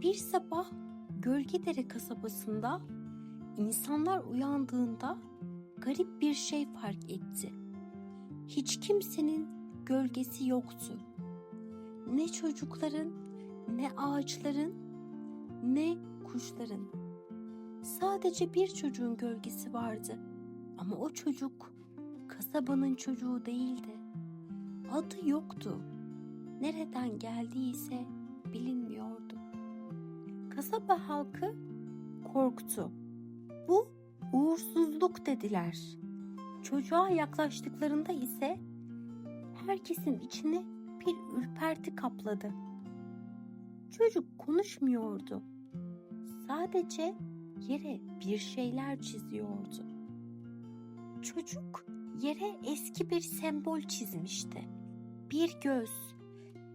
Bir sabah Gölgedere kasabasında insanlar uyandığında garip bir şey fark etti. Hiç kimsenin gölgesi yoktu. Ne çocukların, ne ağaçların, ne kuşların. Sadece bir çocuğun gölgesi vardı. Ama o çocuk kasabanın çocuğu değildi. Adı yoktu. Nereden geldiyse bilinmiyordu. Kasaba halkı korktu. Bu uğursuzluk dediler. Çocuğa yaklaştıklarında ise herkesin içini bir ürperti kapladı. Çocuk konuşmuyordu. Sadece yere bir şeyler çiziyordu. Çocuk yere eski bir sembol çizmişti. Bir göz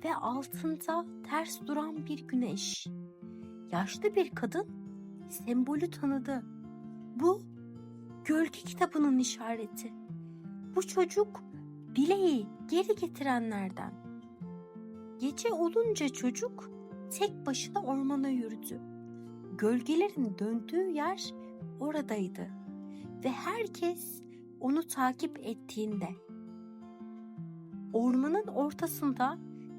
ve altında ters duran bir güneş. Yaşlı bir kadın sembolü tanıdı. Bu gölge kitabının işareti. Bu çocuk bileği geri getirenlerden. Gece olunca çocuk tek başına ormana yürüdü. Gölgelerin döndüğü yer oradaydı ve herkes onu takip ettiğinde ormanın ortasında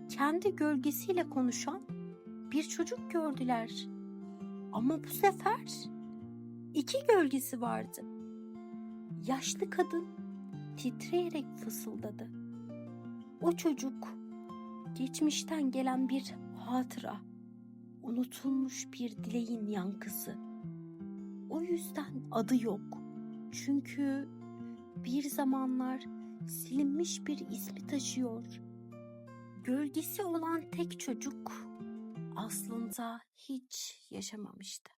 kendi gölgesiyle konuşan bir çocuk gördüler. Ama bu sefer iki gölgesi vardı. Yaşlı kadın titreyerek fısıldadı. O çocuk geçmişten gelen bir hatıra, unutulmuş bir dileğin yankısı. O yüzden adı yok. Çünkü bir zamanlar silinmiş bir ismi taşıyor. Gölgesi olan tek çocuk aslında hiç yaşamamıştı.